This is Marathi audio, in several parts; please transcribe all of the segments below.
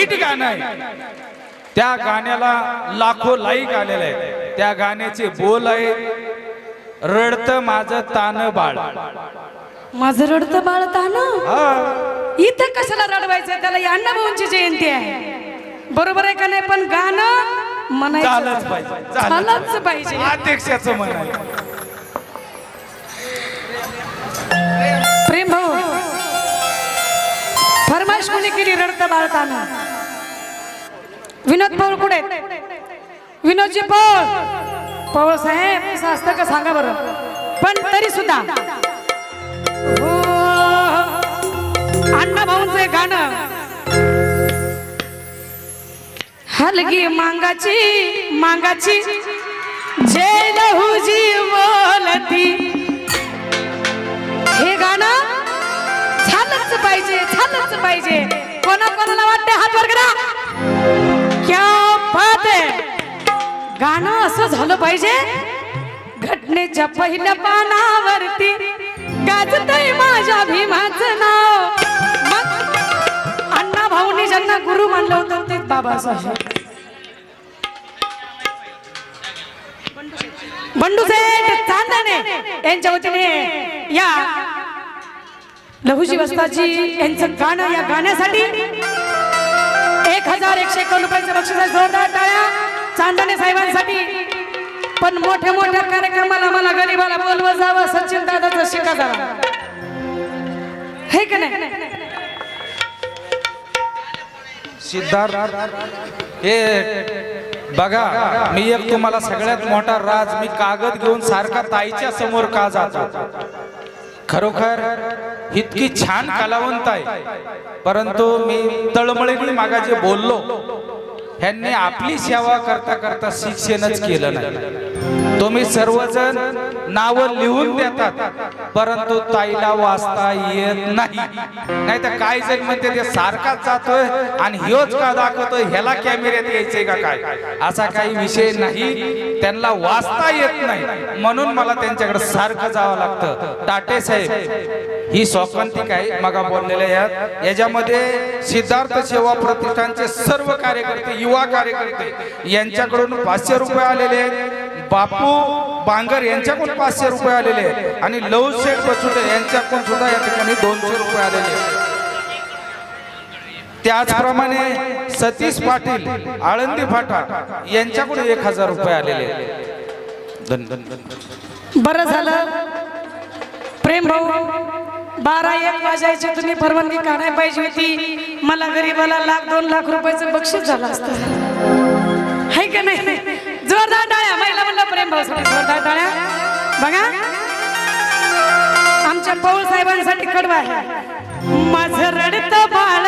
हिट गाणं आहे. त्या गाण्याला लाखो लाईक आलेले आहे त्या गाण्याचे बोल आहे रडत माझं तान बाळ. माझं रडतं बाळता ना हा. इथं कशाला रडवायचं त्याला या अण्णाभाऊंची जयंती आहे. बरोबर आहे का नाही? पण गाणं म्हणायचं पाहिजे अध्यक्षाचं प्रेम भाऊ फरमाईश कोणी केली रडतं बाळताना विनोद पौळ कुठे? विनोदजी पौळ पौळ साहेब असं असतं का सांगा बरं. पण तरी सुद्धा. हो, अण्णा भाऊंचं गाणं. हलगी मांगाची मांगाची. जे लहुजी बोलती. हे गाणं झालंच पाहिजे झालंच पाहिजे. कोणा कोणाला वाटते हात वर करा. क्या बात आहे गाणं असं झालं पाहिजे. घटनेच्या पहिल्या पानावरती गाजतय माझ्या भीमाचं नाव. मग अण्णा भाऊनी ज्यांना गुरु मानलं होतं तेच बाबासाहेब. बंडू सेठ चांदणे यांच्या वतीने या लघुजी वस्ताजी यांचं गाणं या गाण्यासाठी एक हजार एकशे एकावन्न रुपयाचं बक्षीस जोरदार टाळ्या. चांदणे साहेबांसाठी. पण मोठ्या मोठ्या कार्यक्रमाला मला गरीबाला बोलवं जावं सचिन दादाचं शिका जावा हे का नाही? सिद्धार्थ हे बघा मी एक तुम्हाला सगळ्यात मोठा राज मी कागद घेऊन सारखा ताईच्या समोर का जातो? खरोखर इतकी छान कलावंत आहे. परंतु मी तळमळीने मागाचे बोललो. ह्यांनी आपली सेवा करता करता शिक्षणच केलं नाही. तुम्ही सर्वजण नाव लिहून देतात परंतु ताईला वाचता येत नाही. नाही तर काय जण म्हणते ते सारखाच जातोय आणि ह्योच का दाखवतोय? ह्याला कॅमेऱ्यात यायचंय का काय? असा काही विषय नाही. त्यांना वाचता येत नाही. म्हणून मला त्यांच्याकडे सारखं जावं लागतं. टाटे साहेब ही सौकांतिक आहे मगा बोललेल्या यात याच्यामध्ये सिद्धार्थ सेवा प्रतिष्ठानचे सर्व कार्यकर्ते युवा कार्यकर्ते यांच्याकडून पाचशे रुपये आलेले आहेत. बापू बांगर यांच्याकडून पाचशे रुपये आलेले आहेत. आणि लव शेठ बसुटे यांच्याकडून सुद्धा या ठिकाणी दोनशे रुपये आलेले आहेत. त्याचप्रमाणे सतीश पाटील आळंदी फाटा यांच्याकडून एक हजार रुपये आलेले आहेत. बरं झालं. प्रेम भाऊ बारा एक वाजायची तुम्ही परवानगी काढायला पाहिजे होती. मला गरीबाला लाख दोन लाख रुपयाचं बक्षीस झालं असतं. हाय का नाही? जोरदार टाळ्या महिला म्हणलं प्रेम भाऊ जोरदार टाळ्या. बघा. आमच्या पौल साहेबांसाठी कडवा आहे. माझं रडत बाळ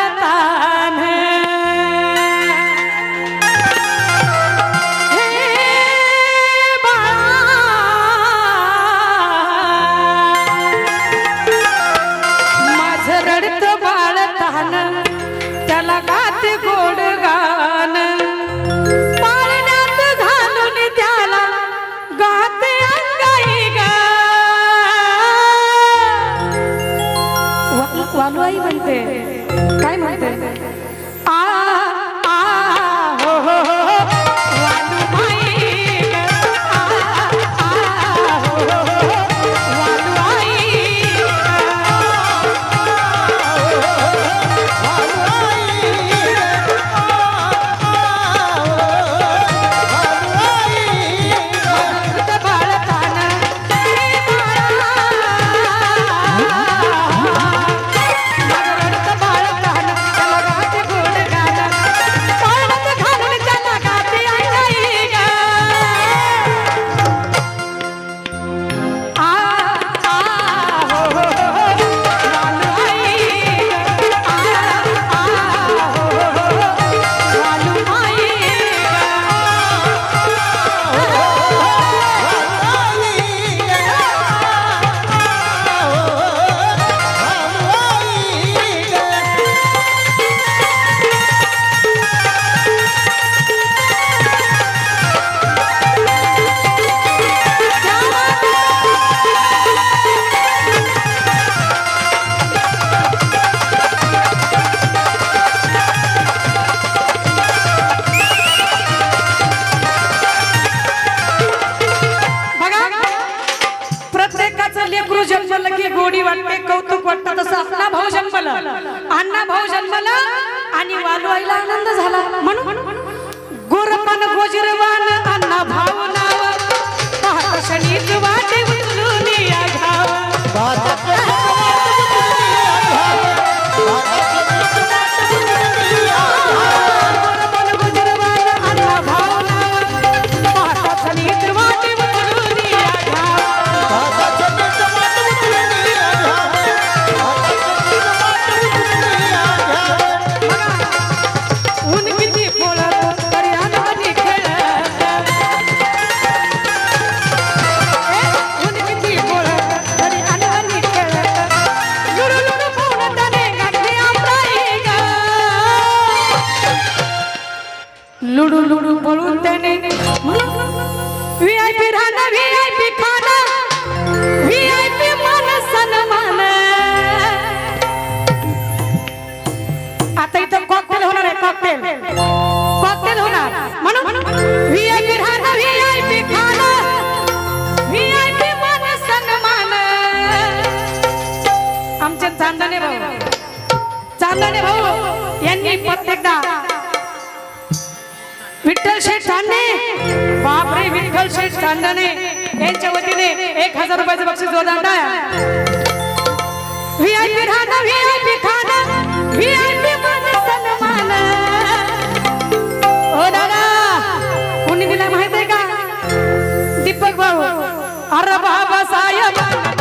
कॉकटेल कॉकटेल होणार म्हणून व्ही आय पी राहणं व्ही आय पी खाणं व्ही आय पी मान सन्मान आमचे चांदणे भाऊ. चांदणे भाऊ यांनी प्रत्येकदा विठ्ठल शेठ चांदणे. बापरे विठ्ठल शेठ चांदणे. यांच्या वतीने एक हजार रुपयाचं बक्षीस जोरदार व्ही आय पी राहणं व्ही आय पी खाणं व्ही आय अरे बाबा साहेब.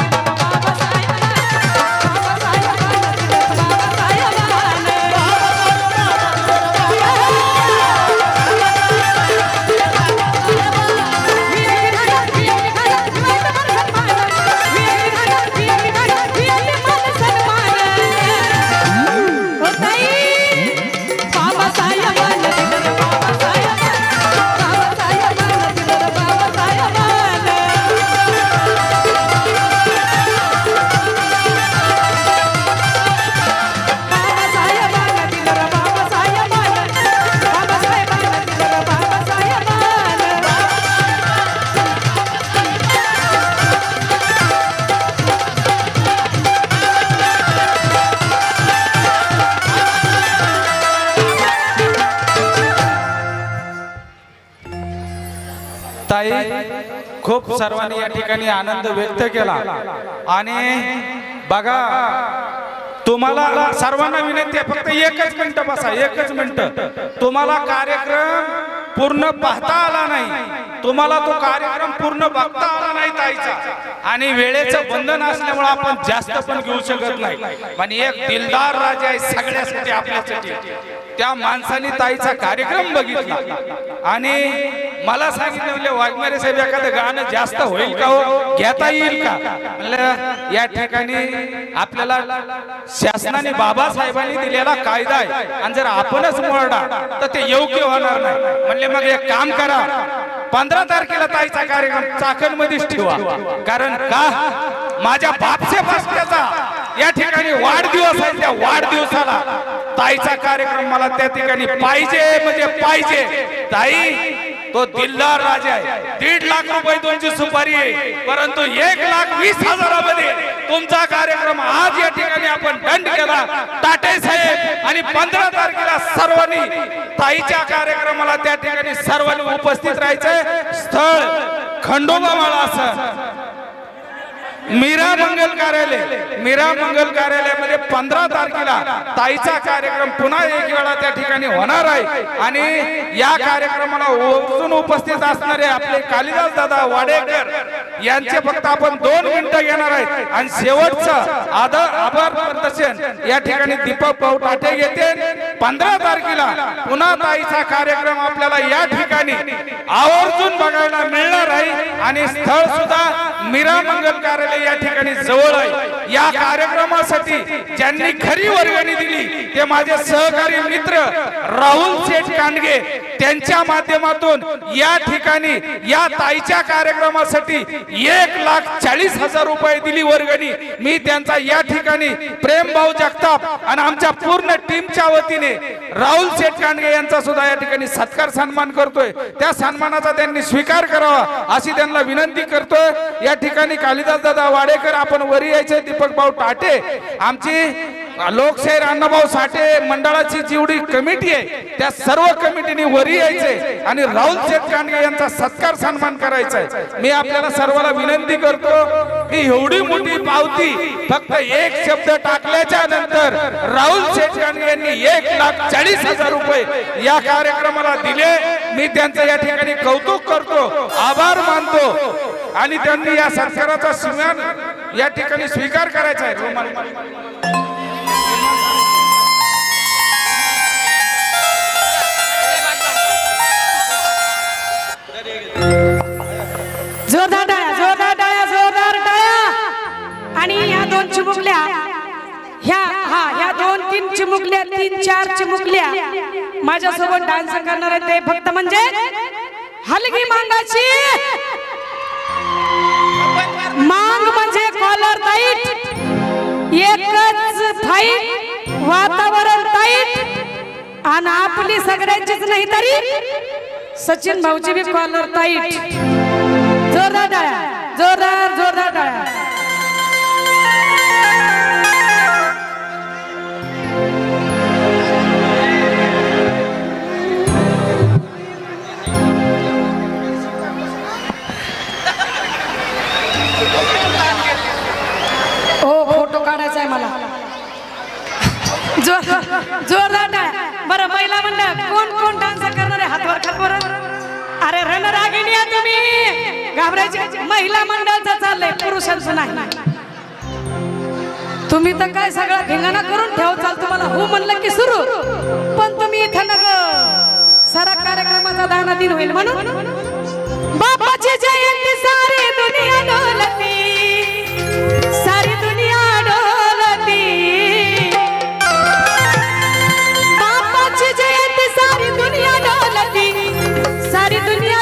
खूप सर्वांनी या ठिकाणी आनंद व्यक्त केला. आणि बघा तुम्हाला सर्वांना विनंती आहे फक्त एकच मिनिट बसा एकच मिनिट. तुम्हाला कार्यक्रम पूर्ण पाहता आला नाही. तुम्हाला तो कार्यक्रम पूर्ण बघता आला नाही ताईचा. आणि वेळेचं बंधन असल्यामुळे आपण जास्त पण घेऊ शकत नाही. पण एक दिलदार राजा आहे सगळ्यासाठी आपल्यासाठी. त्या माणसाने ताईचा कार्यक्रम बघितला. आणि मला सांगितलं म्हणजे वाघमारे साहेब एखादं गाणं जास्त होईल का हो? घेता येईल का? म्हणलं या ठिकाणी आपल्याला शासनाने बाबासाहेबांनी दिलेला कायदा आहे. आणि जर आपणच मोरडा तर ते योग्य होणार नाही. म्हणले मग एक काम करा. पंधरा तारखेला ताईचा कार्यक्रम चाकण मध्येच ठेवा. कारण का? माझ्या बापसे फासल्याचा या ठिकाणी वाढदिवस आहे त्या वाढदिवसाला ताईचा कार्यक्रम मला त्या ठिकाणी पाहिजे म्हणजे पाहिजे. ताई तो दिलदार राजा आहे. दीड लाख रुपये तुमची सुपारी आहे. परंतु एक लाख वीस हजारामध्ये तुमचा कार्यक्रम आज या ठिकाणी आपण दंड केला. टाटे साहेब आणि पंधरा तारखेला सर्वांनी ताईच्या कार्यक्रमाला त्या ठिकाणी सर्वांनी उपस्थित राहायचंय स्थळ खंडोबा माळा असं. मीरा मंगल कार्यालय. मीरा मंगल कार्यालयामध्ये पंधरा तारखेला ताईचा कार्यक्रम पुन्हा एक वेळा त्या ठिकाणी होणार आहे. आणि या कार्यक्रमाला ओळखून उपस्थित असणारे आपले कालिदास दादा वाडेकर यांचे फक्त आपण दोन मिनिटं घेणार आहेत. आणि शेवटचं आदर आभार प्रदर्शन या ठिकाणी दीपक भाऊ टाटे घेते पंधरा तारखेला पुन्हा ताईचा कार्यक्रम आपल्याला या ठिकाणी आवर्जून बघायला मिळणार आहे. आणि स्थळ सुद्धा मीरा मंगल कार्यालय या ठिकाणी जवळ आहे. या कार्यक्रमासाठी ज्यांनी खरी वर्गणी दिली ते माझे सहकारी मित्र राहुल शेठ कांडगे त्यांच्या माध्यमातून या ठिकाणी या ताईच्या कार्यक्रमासाठी एक लाख चाळीस हजार रुपये दिली वर्गणी. मी त्यांचा या ठिकाणी प्रेम भाऊ जगताप आणि आमच्या पूर्ण टीमच्या वतीने राहुल शेठ कांडगे यांचा सुद्धा या ठिकाणी सत्कार सन्मान करतोय. त्या सन्मानाचा त्यांनी स्वीकार करावा अशी त्यांना विनंती करतोय. या ठिकाणी कालिदास दादा वाडेकर आपण वरी यायचे दीपक भाऊ टाटे. आमची लोकशाहीर अण्णाभाऊ साठे मंडळाची जेवढी कमिटी आहे त्या सर्व कमिटीने वरी यायचे आणि राहुल शेतकांडगे यांचा सत्कार सन्मान करायचा आहे. मी आपल्याला सर्वांना विनंती करतो की एवढी मोठी पावती फक्त एक शब्द टाकल्याच्या नंतर राहुल शेतकांडगे यांनी एक लाख चाळीस हजार रुपये या कार्यक्रमाला दिले. मी त्यांचं या ठिकाणी कौतुक करतो. आभार आणि त्यांनी या सरकाराचा स्वीकार या ठिकाणी स्वीकार करायचा आहे. जोरदार टाळ्या जोरदार टाळ्या जोरदार टाळ्या. आणि ह्या दोन चिमुकल्या ह्या हा ह्या दोन तीन चिमुकल्या तीन चार चिमुकल्या माझ्यासोबत डान्स करणार आहे ते. फक्त म्हणजे हलगी मांगाची म्हणजे कॉलर टाईट एकच फाईट वातावरण टाईट आणि आपली सगळ्यांचीच नाही तरी सचिन भाऊची बी कॉलर टाईट जोरदार टाळ्या जोरदार जोरदार टाळ्या जोर जोरदार बरं महिला म्हणलं कोण कोण डान्स करणार? आहे हातवर खातवर अरे रणरागिणी आहे तुम्ही. घाबरायची महिला मंडळचं चाललंय पुरुषांचं नाही. तुम्ही तर काय सगळा धिंगाणा करून ठेव चाल तुम्हाला हो म्हणलं की सुरू. पण तुम्ही इथं नग. सारा कार्यक्रमाचा दाना दिन होईल म्हणून. बाबाची जयंती सारी दुनिया डोलती दुनिया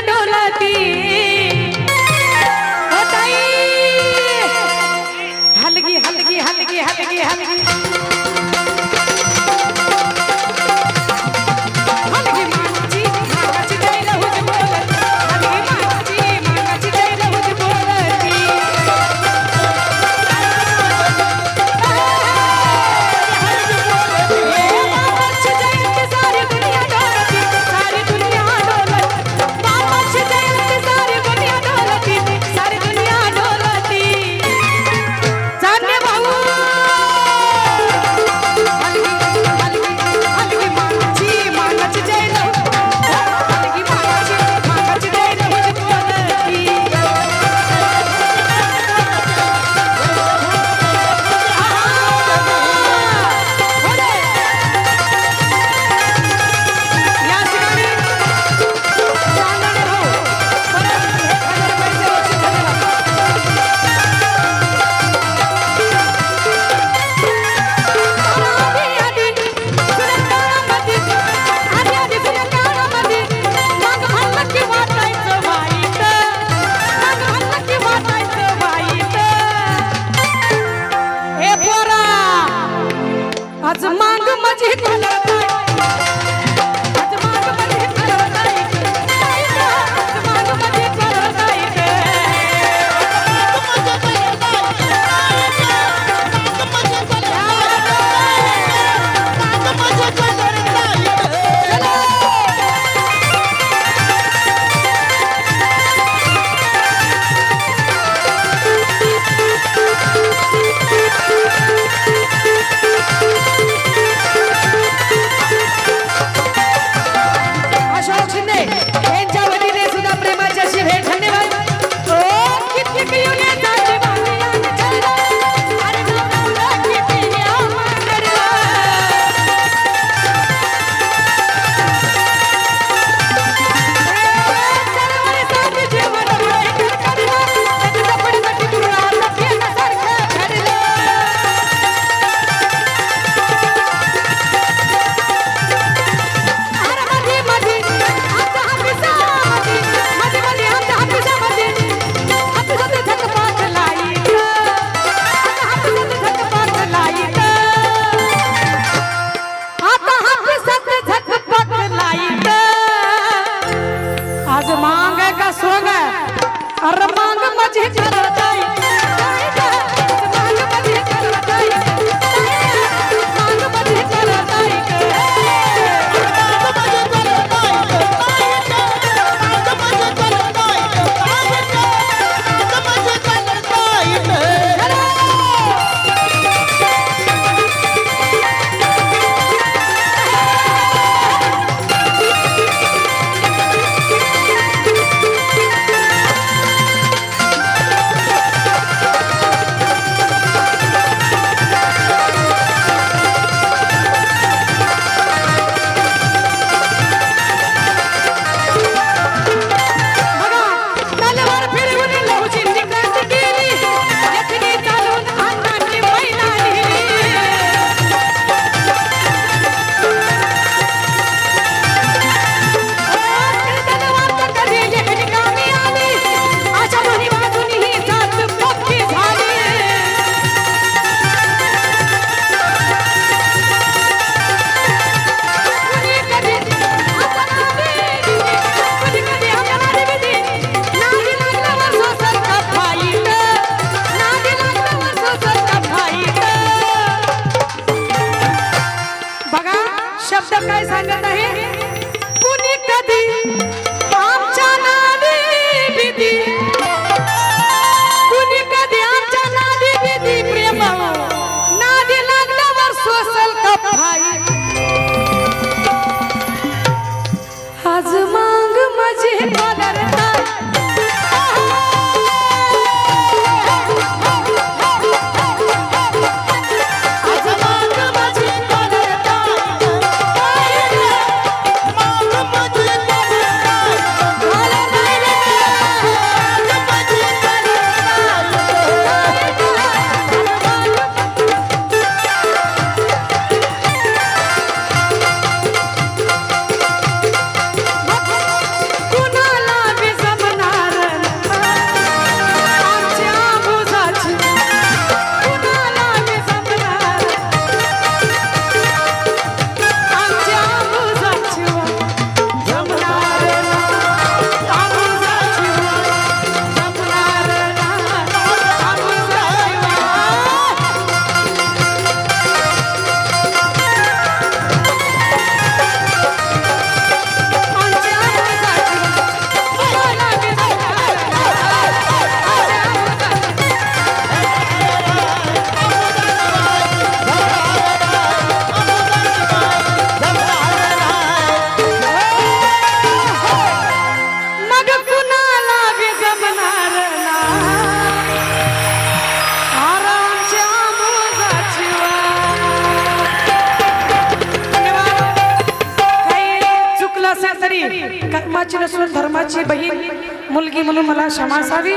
क्षमा असावी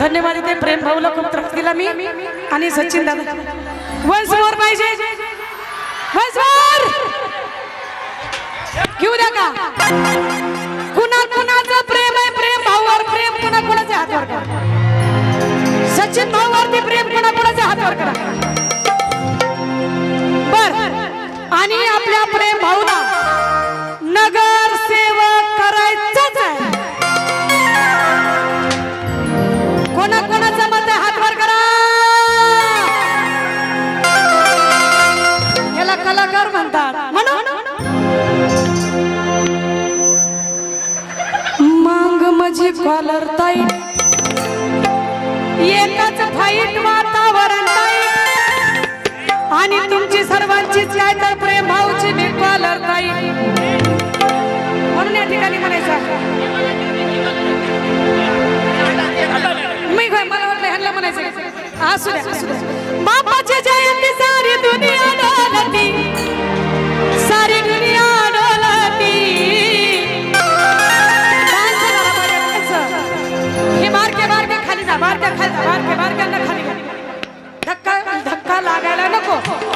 धन्यवाद ते प्रेम भाऊला खूप त्रास दिला मी. आणि सचिन दादा. वन्स मोर पाहिजे. Once more. घेऊ द्या का? कुणा कुणाचं प्रेम आहे प्रेम भाऊवर प्रेम कुणा कुणाच्या हातावर करा. सचिन भाऊवरती प्रेम कुणा कुणाच्या हातावर करा. बर. आणि आपल्या प्रेम भाऊला माझी कॉलर ताई. एकाच फाईट वातावरण ताई. आणि तुमची सर्वांचीच काय तर प्रेम भाऊची मी कॉलर ताई. म्हणून या ठिकाणी म्हणायचं मी काय मला वाटलं ह्यांना म्हणायचं असू द्या बापाची जयंती सारी दुनिया मार्गांना खाली धक्का धक्का लागायला नको.